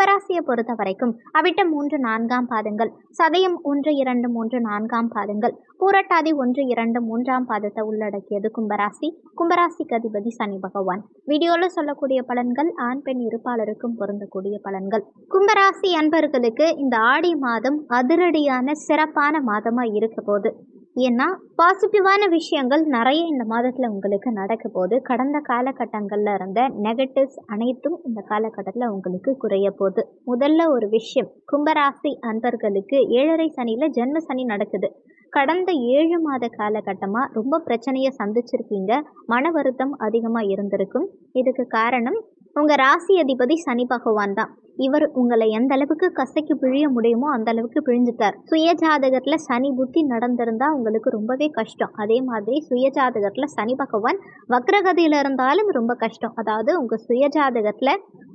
கும்பராசியை பொறுத்த வரைக்கும் அவிட்டம் மூன்று நான்காம் பாதங்கள் சதயம் ஒன்று இரண்டு மூன்று நான்காம் பாதங்கள். பூரட்டாதி ஒன்று இரண்டு மூன்றாம் பாதத்தை உள்ளடக்கியது கும்பராசி. கும்பராசிக்கு அதிபதி சனி பகவான். வீடியோவில் சொல்லக்கூடிய பலன்கள் ஆண் பெண் இருப்பாளருக்கும் பொருந்தக்கூடிய பலன்கள். கும்பராசி அன்பர்களுக்கு இந்த ஆடி மாதம் அதிரடியான சிறப்பான மாதமாக இருக்க போது ஏன்னா பாசிட்டிவான விஷயங்கள் நிறைய இந்த மாதத்தில் உங்களுக்கு நடக்க போகுது. கடந்த காலகட்டங்களில் இருந்த நெகட்டிவ்ஸ் அனைத்தும் இந்த காலகட்டத்தில் உங்களுக்கு குறைய போகுது. முதல்ல ஒரு விஷயம் கும்பராசி அன்பர்களுக்கு ஏழரை சனியில் ஜென்ம சனி நடக்குது. கடந்த ஏழு மாத காலகட்டமாக ரொம்ப பிரச்சனையை சந்திச்சிருக்கீங்க. மன வருத்தம் அதிகமாக இருந்திருக்கும். இதுக்கு காரணம் உங்கள் ராசி அதிபதி சனி பகவான் தான். இவர் உங்களை எந்த அளவுக்கு கசக்கி பிழிய முடியுமோ அந்த அளவுக்கு பிழிஞ்சுட்டார். சுய ஜாதகத்தில் சனி புத்தி நடந்திருந்தால் உங்களுக்கு ரொம்பவே கஷ்டம். அதே மாதிரி சுய ஜாதகத்தில் சனி பகவான் வக்ரகதியில் இருந்தாலும் ரொம்ப கஷ்டம். அதாவது உங்கள் சுய ஜாதகத்தில்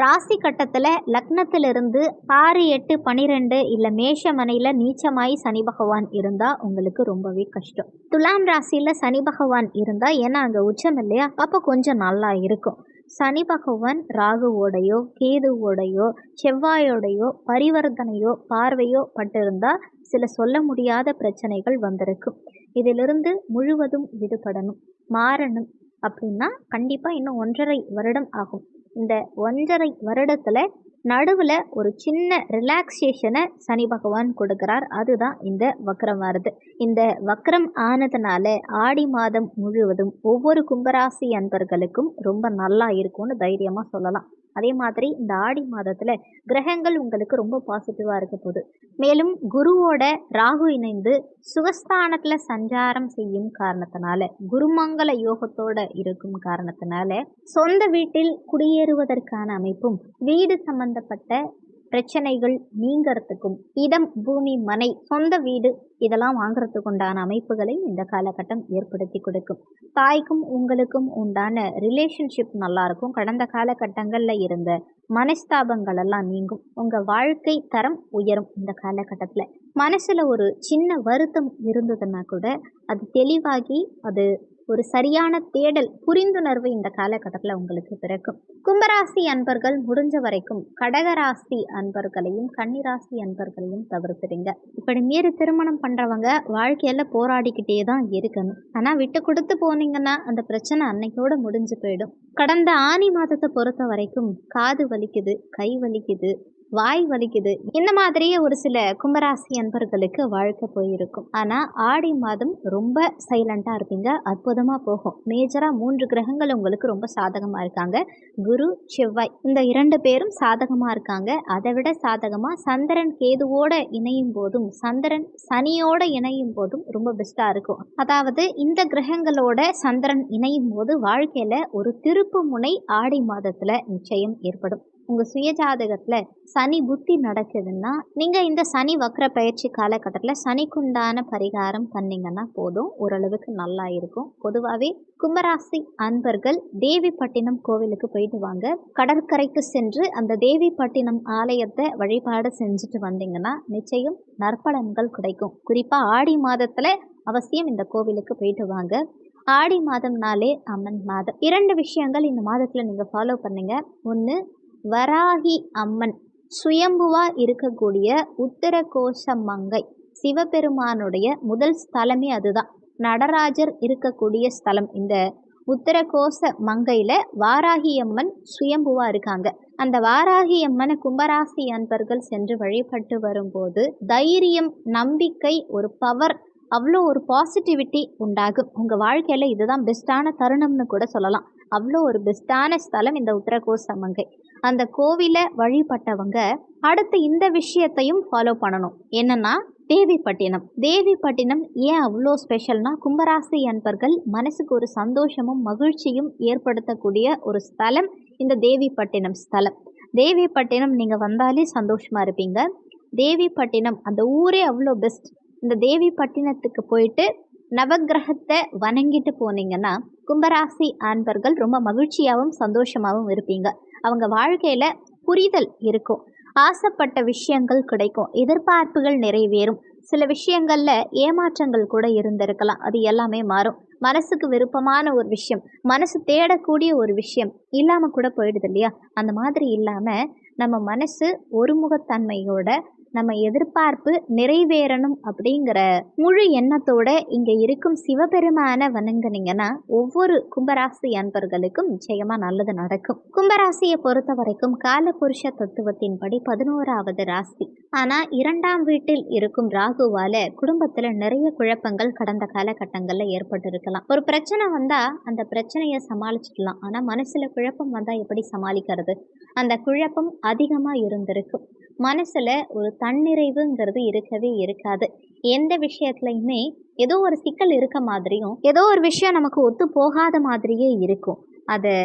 ராசி கட்டத்தில் லக்னத்திலிருந்து ஆறு எட்டு பனிரெண்டு இல்லை மேஷமனையில் நீச்சமாயி சனி பகவான் இருந்தால் உங்களுக்கு ரொம்பவே கஷ்டம். துலாம் ராசியில் சனி பகவான் இருந்தால் ஏன்னா அங்கே உச்சம் இல்லையா? அப்போ கொஞ்சம் நல்லா இருக்கும். சனி பகவான் ராகுவோடையோ கேதுவோடையோ செவ்வாயோடையோ பரிவர்த்தனையோ பார்வையோ பட்டிருந்தா சில சொல்ல முடியாத பிரச்சனைகள் வந்திருக்கும் இதிலிருந்து முழுவதும் விடுபடணும். மாறணும். அப்படின்னா கண்டிப்பாக இன்னும் ஒன்றரை வருடம் ஆகும். இந்த ஒன்றரை வருடத்தில் நடுவில் ஒரு சின்ன ரிலாக்ஸேஷனை சனி பகவான் கொடுக்குறார். அதுதான் இந்த வக்ரம் வருது. இந்த வக்ரம் ஆனதுனால ஆடி மாதம் முழுவதும் ஒவ்வொரு கும்பராசி அன்பர்களுக்கும் ரொம்ப நல்லா இருக்கும்னு தைரியமாக சொல்லலாம். அதே மாதிரி இந்த ஆடி மாதத்தில் கிரகங்கள் உங்களுக்கு ரொம்ப பாசிட்டிவாக இருக்க போகுது. மேலும் குருவோட ராகு இணைந்து சுகஸ்தானத்தில் சஞ்சாரம் செய்யும் காரணத்தினால குருமங்கல யோகத்தோட இருக்கும் காரணத்தினால சொந்த வீட்டில் குடியேறுவதற்கான அமைப்பும் வீடு சம்பந்தப்பட்ட பிரச்சனைகள் நீங்கிறதுக்கும் இடம் பூமி மனை சொந்த வீடு இதெல்லாம் வாங்குறதுக்கு உண்டான அமைப்புகளை இந்த காலகட்டம் ஏற்படுத்தி கொடுக்கும். தாய்க்கும் உங்களுக்கும் உண்டான ரிலேஷன்ஷிப் நல்லா இருக்கும் கடந்த காலகட்டங்களில் இருந்த மனஸ்தாபங்கள் எல்லாம் நீங்கும். உங்கள் வாழ்க்கை தரம் உயரும் இந்த காலகட்டத்தில். மனசில் ஒரு சின்ன வருத்தம் இருந்ததுன்னா கூட அது தெளிவாகி அது ஒரு சரியான தேடல் புரிந்துணர்வு இந்த காலகட்டத்தில் உங்களுக்கு பிறக்கும். கும்பராசி அன்பர்கள் முடிஞ்ச வரைக்கும் கடகராசி அன்பர்களையும் கன்னிராசி அன்பர்களையும் தவிர்த்துடுங்க. இப்படி மீறி திருமணம் பண்ணுறவங்க வாழ்க்கையில் போராடிக்கிட்டே தான் இருக்கணும். ஆனால் விட்டு கொடுத்து போனீங்கன்னா அந்த பிரச்சனை அன்னைக்கோடு முடிஞ்சு போயிடும். கடந்த ஆனி மாதத்தை பொறுத்த வரைக்கும் காது வலிக்குது கை வலிக்குது வாய் வலிக்குது. இந்த மாதிரியே ஒரு சில கும்பராசி அன்பர்களுக்கு வாழ்க்கை போயிருக்கும். ஆனால் ஆடி மாதம் ரொம்ப சைலண்ட்டாக இருப்பீங்க. அற்புதமாக போகும். மேஜராக மூன்று கிரகங்கள் உங்களுக்கு ரொம்ப சாதகமாக இருக்காங்க. குரு செவ்வாய் இந்த இரண்டு பேரும் சாதகமாக இருக்காங்க. அதை விட சாதகமாக சந்திரன் கேதுவோட இணையும் போதும் சந்திரன் சனியோட இணையும் போதும் ரொம்ப பெஸ்ட்டாக இருக்கும். அதாவது இந்த கிரகங்களோட சந்திரன் இணையும் போது வாழ்க்கையில் ஒரு திருப்பு முனை ஆடி மாதத்தில் நிச்சயம் ஏற்படும். உங்கள் சுயஜாதகத்தில் சனி புத்தி நடக்குதுன்னா நீங்கள் இந்த சனி வக்ர பயிற்சி காலகட்டத்தில் சனிக்குண்டான பரிகாரம் பண்ணிங்கன்னா போதும். ஓரளவுக்கு நல்லா இருக்கும். பொதுவாகவே கும்பராசி அன்பர்கள் தேவிப்பட்டினம் கோவிலுக்கு போயிட்டு வாங்க. கடற்கரைக்கு சென்று அந்த தேவிப்பட்டினம் ஆலயத்தை வழிபாடு செஞ்சுட்டு வந்தீங்கன்னா நிச்சயம் நற்பலன்கள் கிடைக்கும். குறிப்பாக ஆடி மாதத்தில் அவசியம் இந்த கோவிலுக்கு போயிட்டு வாங்க. ஆடி மாதம்னாலே அம்மன் மாதம். இரண்டு விஷயங்கள் இந்த மாதத்தில் நீங்கள் ஃபாலோ பண்ணுங்கள் ஒன்று வராகி அம்மன். சுயம்புவா இருக்கக்கூடிய உத்தரகோஷ மங்கை சிவபெருமானுடைய முதல் ஸ்தலமே அதுதான் நடராஜர் இருக்கக்கூடிய ஸ்தலம் இந்த உத்தரகோச மங்கையில் வாராகியம்மன் சுயம்புவாக சுயம்புவா இருக்காங்க. அந்த வாராகியம்மனை கும்பராசி அன்பர்கள் சென்று வழிபட்டு வரும்போது தைரியம் நம்பிக்கை ஒரு பவர் அவ்வளோ ஒரு பாசிட்டிவிட்டி உண்டாகும். உங்கள் வாழ்க்கையில் இதுதான் பெஸ்ட்டான தருணம்னு கூட சொல்லலாம். அவ்வளோ ஒரு பெஸ்ட்டான ஸ்தலம் இந்த உத்தரகோச மங்கை. அந்த கோவிலை வழிபட்டவங்க அடுத்து இந்த விஷயத்தையும் ஃபாலோ பண்ணணும். என்னென்னா தேவிப்பட்டினம். தேவிப்பட்டினம் ஏன் அவ்வளோ ஸ்பெஷல்னா கும்பராசி அன்பர்கள் மனசுக்கு ஒரு சந்தோஷமும் மகிழ்ச்சியும் ஏற்படுத்தக்கூடிய ஒரு ஸ்தலம் இந்த தேவிப்பட்டினம் ஸ்தலம். தேவிப்பட்டினம் நீங்கள் வந்தாலே சந்தோஷமாக இருப்பீங்க. தேவிப்பட்டினம் அந்த ஊரே அவ்வளோ பெஸ்ட் இந்த தேவிப்பட்டினத்துக்கு போயிட்டு நவக்கிரகத்தை வணங்கிட்டு போனீங்கன்னா கும்பராசி ஆண்பர்கள் ரொம்ப மகிழ்ச்சியாகவும் சந்தோஷமாகவும் இருப்பீங்க. அவங்க வாழ்க்கையில் புரிதல் இருக்கும். ஆசைப்பட்ட விஷயங்கள் கிடைக்கும். எதிர்பார்ப்புகள் நிறைவேறும். சில விஷயங்களில் ஏமாற்றங்கள் கூட இருந்திருக்கலாம். அது எல்லாமே மாறும். மனசுக்கு விருப்பமான ஒரு விஷயம் மனசு தேடக்கூடிய ஒரு விஷயம் இல்லாமல் கூட போயிடுது இல்லையா? அந்த மாதிரி இல்லாமல் நம்ம மனசு ஒருமுகத்தன்மையோட நம்ம எதிர்பார்ப்பு நிறைவேறணும் அப்படிங்கிற முழு எண்ணத்தோட இங்க இருக்கும் சிவபெருமான வணங்குனீங்கன்னா ஒவ்வொரு கும்பராசி அன்பர்களுக்கும் நிச்சயமா நல்லது நடக்கும். கும்பராசியை பொறுத்த வரைக்கும் காலபுருஷ தத்துவத்தின்படி பதினோராவது ராசி. ஆனா இரண்டாம் வீட்டில் இருக்கும் ராகுவால குடும்பத்துல நிறைய குழப்பங்கள் கடந்த காலகட்டங்கள்ல ஏற்பட்டிருக்கலாம். ஒரு பிரச்சனை வந்தா அந்த பிரச்சனையை சமாளிச்சிடலாம் ஆனா மனசுல குழப்பம் வந்தா எப்படி சமாளிக்கிறது? அந்த குழப்பம் அதிகமா இருந்திருக்கும். மனசில் ஒரு தன்னிறைவுங்கிறது இருக்கவே இருக்காது. எந்த விஷயத்துலையுமே ஏதோ ஒரு சிக்கல் இருக்க மாதிரியும் ஏதோ ஒரு விஷயம் நமக்கு ஒத்து போகாத மாதிரியே இருக்கும். அதை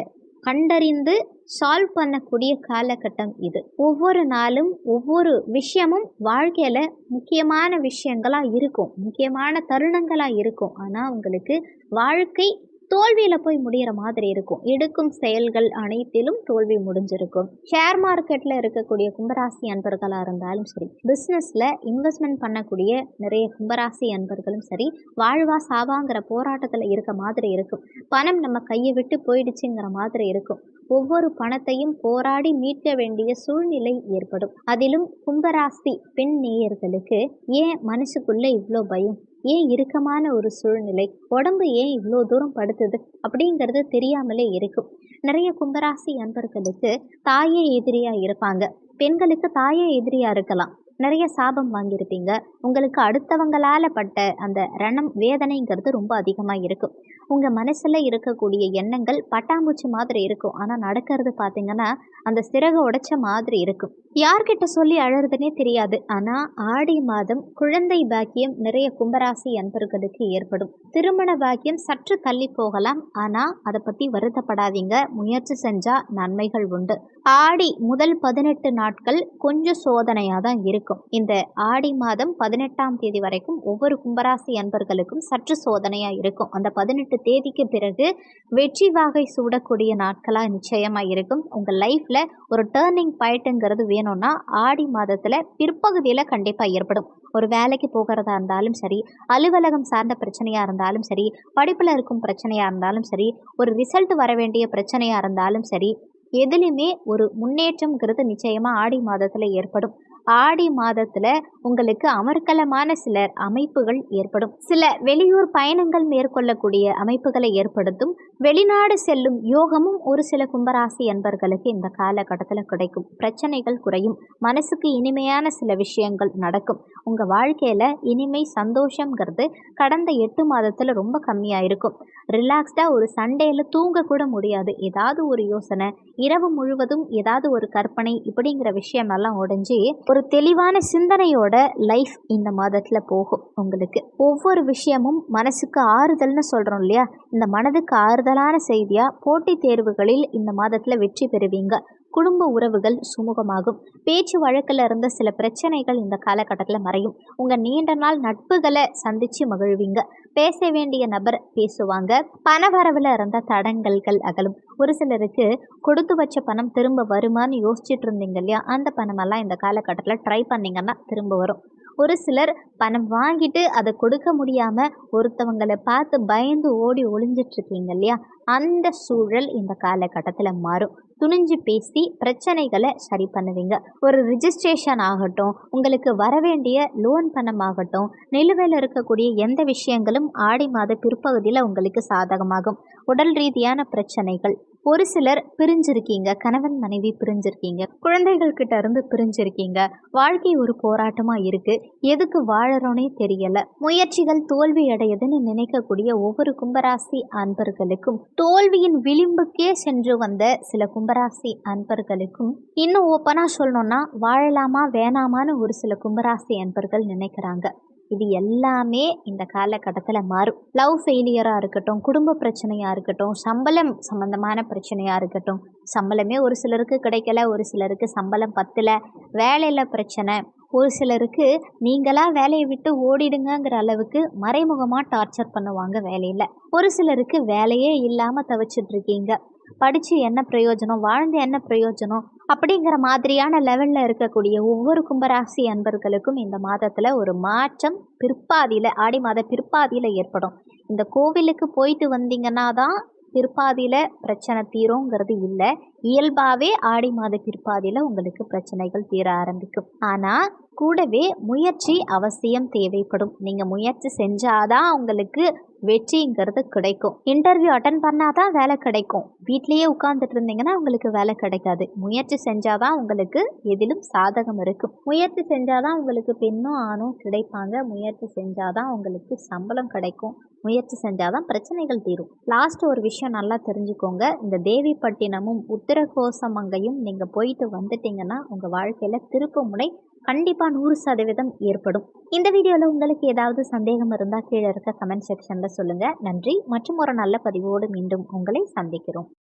கண்டறிந்து சால்வ் பண்ணக்கூடிய காலகட்டம் இது. ஒவ்வொரு நாளும் ஒவ்வொரு விஷயமும் வாழ்க்கையில் முக்கியமான விஷயங்களாக இருக்கும். முக்கியமான தருணங்களாக இருக்கும். ஆனால் உங்களுக்கு வாழ்க்கை தோல்வியில் போய் முடிகிற மாதிரி இருக்கும். எடுக்கும் செயல்கள் அனைத்திலும் தோல்வி முடிஞ்சிருக்கும். ஷேர் மார்க்கெட்டில் இருக்கக்கூடிய கும்பராசி அன்பர்களாக இருந்தாலும் சரி பிஸ்னஸில் இன்வெஸ்ட்மெண்ட் பண்ணக்கூடிய நிறைய கும்பராசி அன்பர்களும் சரி வாழ்வா சாவாங்கிற போராட்டத்தில் இருக்க மாதிரி இருக்கும். பணம் நம்ம கையை விட்டு போயிடுச்சுங்கிற மாதிரி இருக்கும். ஒவ்வொரு பணத்தையும் போராடி மீட்க வேண்டிய சூழ்நிலை ஏற்படும். அதிலும் கும்பராசி பெண் நேயர்களுக்கு ஏன் மனசுக்குள்ள இவ்வளோ பயம்? ஏன் இறுக்கமான ஒரு சூழ்நிலை? உடம்பு ஏன் இவ்வளோ தூரம் படுத்துது? அப்படிங்கிறது தெரியாமலே இருக்கும். நிறைய கும்பராசி அன்பர்களுக்கு தாயே எதிரியாக இருப்பாங்க. பெண்களுக்கு தாயே எதிரியாக இருக்கலாம். நிறைய சாபம் வாங்கியிருப்பீங்க. உங்களுக்கு அடுத்தவங்களால் பட்ட அந்த ரணம் வேதனைங்கிறது ரொம்ப அதிகமாக இருக்கும். உங்கள் மனசில் இருக்கக்கூடிய எண்ணங்கள் பட்டாம்பூச்சி மாதிரி இருக்கும். ஆனால் நடக்கிறது பார்த்தீங்கன்னா அந்த சிறகு உடைச்ச மாதிரி இருக்கும். யார்கிட்ட சொல்லி அழறதுனே தெரியாது. ஆனால் ஆடி மாதம் குழந்தை பாக்கியம் நிறைய கும்பராசி அன்பர்களுக்கு ஏற்படும். திருமண பாக்கியம் சற்று தள்ளி போகலாம். ஆனால் அதை பற்றி வருத்தப்படாதீங்க. முயற்சி செஞ்சால் நன்மைகள் உண்டு. ஆடி முதல் பதினெட்டு நாட்கள் கொஞ்சம் சோதனையாக தான் இருக்கும். இந்த ஆடி மாதம் பதினெட்டாம் தேதி வரைக்கும் ஒவ்வொரு கும்பராசி அன்பர்களுக்கும் சற்று சோதனையாக இருக்கும். அந்த பதினெட்டு தேதிக்கு பிறகு வெற்றி வாகை சூடக்கூடிய நாட்களாக நிச்சயமாக இருக்கும். உங்கள் லைஃப்பில் ஒரு டேர்னிங் பாயிண்ட்டுங்கிறது வேணும்னா ஆடி மாதத்தில் பிற்பகுதியில் கண்டிப்பாக ஏற்படும். ஒரு வேலைக்கு போகிறதா இருந்தாலும் சரி அலுவலகம் சார்ந்த பிரச்சனையாக இருந்தாலும் சரி படிப்பில் இருக்கும் பிரச்சனையாக இருந்தாலும் சரி ஒரு ரிசல்ட் வர வேண்டிய பிரச்சனையாக இருந்தாலும் சரி எதுலேயுமே ஒரு முன்னேற்றம்ங்கிறது நிச்சயமாக ஆடி மாதத்தில் ஏற்படும். ஆடி மாதத்தில் உங்களுக்கு அமர்க்கலமான சில அமைப்புகள் ஏற்படும். சில வெளியூர் பயணங்கள் மேற்கொள்ளக்கூடிய அமைப்புகளை ஏற்படுத்தும். வெளிநாடு செல்லும் யோகமும் ஒரு சில கும்பராசி அன்பர்களுக்கு இந்த காலகட்டத்தில் கிடைக்கும். பிரச்சனைகள் குறையும். மனசுக்கு இனிமையான சில விஷயங்கள் நடக்கும். உங்கள் வாழ்க்கையில் இனிமை சந்தோஷங்கிறது கடந்த எட்டு மாதத்தில் ரொம்ப கம்மியாக இருக்கும். ரிலாக்ஸ்டா ஒரு சண்டேயில் தூங்க கூட முடியாது. ஏதாவது ஒரு யோசனை. இரவு முழுவதும் ஏதாவது ஒரு கற்பனை. இப்படிங்கிற விஷயமெல்லாம் உடைஞ்சு ஒரு தெளிவான சிந்தனையோட லைஃப் இந்த மாதத்தில் போகும் உங்களுக்கு. ஒவ்வொரு விஷயமும் மனசுக்கு ஆறுதல்னு சொல்கிறோம் இல்லையா? இந்த மனதுக்கு ஆறுதலான செய்தியாக போட்டித் தேர்வுகளில் இந்த மாதத்தில் வெற்றி பெறுவீங்க. குடும்ப உறவுகள் சுமூகமாகும். பேச்சு வழக்கில் இருந்த சில பிரச்சனைகள் இந்த காலகட்டத்தில் மறையும். உங்கள் நீண்ட நாள் நட்புகளை சந்தித்து மகிழ்வீங்க. பேச வேண்டிய நபர் பேசுவாங்க. பணவரவில் இருந்த தடங்கல்கள் அகலும். ஒரு சிலருக்கு கொடுத்து வச்ச பணம் திரும்ப வருமானு யோசிச்சுட்டு இருந்தீங்க இல்லையா? அந்த பணமெல்லாம் இந்த காலகட்டத்தில் ட்ரை பண்ணிங்கன்னா திரும்ப வரும். ஒரு சிலர் பணம் வாங்கிட்டு அதை கொடுக்க முடியாமல் ஒருத்தவங்களை பார்த்து பயந்து ஓடி ஒளிஞ்சிட்ருக்கீங்க இல்லையா? அந்த சூழல் இந்த காலகட்டத்தில் மாறும். துணிஞ்சு பேசி பிரச்சனைகளை சரி பண்ணுவீங்க. ஒரு ரிஜிஸ்ட்ரேஷன் ஆகட்டும் உங்களுக்கு வரவேண்டிய லோன் பணம் ஆகட்டும் நிலுவையில் இருக்கக்கூடிய எந்த விஷயங்களும் ஆடி மாத பிற்பகுதியில் உங்களுக்கு சாதகமாகும். உடல் ரீதியான பிரச்சனைகள். ஒரு சிலர் பிரிஞ்சிருக்கீங்க கணவன் மனைவி பிரிஞ்சிருக்கீங்க குழந்தைகள் கிட்ட இருந்து பிரிஞ்சிருக்கீங்க. வாழ்க்கை ஒரு போராட்டமா இருக்கு. எதுக்கு வாழறோனே தெரியல. முயற்சிகள் தோல்வி அடையுதுன்னு நினைக்கக்கூடிய ஒவ்வொரு கும்பராசி அன்பர்களுக்கும் தோல்வியின் விளிம்புக்கே சென்று வந்த சில கும்பராசி அன்பர்களுக்கும் இன்னும் ஓப்பனாக சொல்லணும்னா வாழலாமா வேணாமான்னு ஒரு சில கும்பராசி அன்பர்கள் நினைக்கிறாங்க. இது எல்லாமே இந்த காலகட்டத்தில் மாறும். லவ் ஃபெயிலியராக இருக்கட்டும் குடும்ப பிரச்சனையாக இருக்கட்டும் சம்பளம் சம்மந்தமான பிரச்சனையாக இருக்கட்டும் சம்பளமே ஒரு சிலருக்கு கிடைக்கல ஒரு சிலருக்கு சம்பளம் பத்தில் வேலையில் பிரச்சனை ஒரு சிலருக்கு நீங்களாக வேலையை விட்டு ஓடிடுங்கங்கிற அளவுக்கு மறைமுகமாக டார்ச்சர் பண்ணுவாங்க வேலையில். ஒரு சிலருக்கு வேலையே இல்லாமல் தவிச்சிட்ருக்கீங்க படித்து என்ன பிரயோஜனம் வாழ்ந்து என்ன பிரயோஜனம் அப்படிங்கிற மாதிரியான லெவலில் இருக்கக்கூடிய ஒவ்வொரு கும்பராசி அன்பர்களுக்கும் இந்த மாதத்தில் ஒரு மாற்றம் பிற்பாதியில் ஆடி மாத பிற்பாதியில் ஏற்படும். இந்த கோவிலுக்கு போயிட்டு வந்தீங்கன்னா தான் பிற்பாதியில் பிரச்சனை தீருங்கிறது இல்லை. இயல்பாகவே ஆடி மாத பிற்பாதியில் உங்களுக்கு பிரச்சனைகள் தீர ஆரம்பிக்கும். ஆனால் கூடவே முயற்சி அவசியம் தேவைப்படும். நீங்கள் முயற்சி செஞ்சாதான் உங்களுக்கு வெற்றிங்கிறது கிடைக்கும். இன்டர்வியூ அட்டன் பண்ணால் தான் வேலை கிடைக்கும். வீட்லேயே உட்காந்துட்டு இருந்தீங்கன்னா உங்களுக்கு வேலை கிடைக்காது. முயற்சி செஞ்சால் தான் உங்களுக்கு எதிலும் சாதகம் இருக்கும். முயற்சி செஞ்சால் தான் உங்களுக்கு பெண்ணும் ஆணும் கிடைப்பாங்க. முயற்சி செஞ்சால் தான் உங்களுக்கு சம்பளம் கிடைக்கும். முயற்சி செஞ்சால் தான் பிரச்சனைகள் தீரும். லாஸ்ட் ஒரு விஷயம் நல்லா தெரிஞ்சுக்கோங்க. இந்த தேவிப்பட்டினமும் உத்திரகோசமங்கையும் நீங்கள் போயிட்டு வந்துட்டீங்கன்னா உங்கள் வாழ்க்கையில் திருப்பு முனை கண்டிப்பாக நூறு சதவீதம் ஏற்படும். இந்த வீடியோவில் உங்களுக்கு ஏதாவது சந்தேகம் இருந்தால் கீழே இருக்க கமெண்ட் செக்ஷனில் சொல்லுங்கள் நன்றி. மற்றும் ஒரு நல்ல பதிவோடு மீண்டும் உங்களை சந்திக்கிறோம்.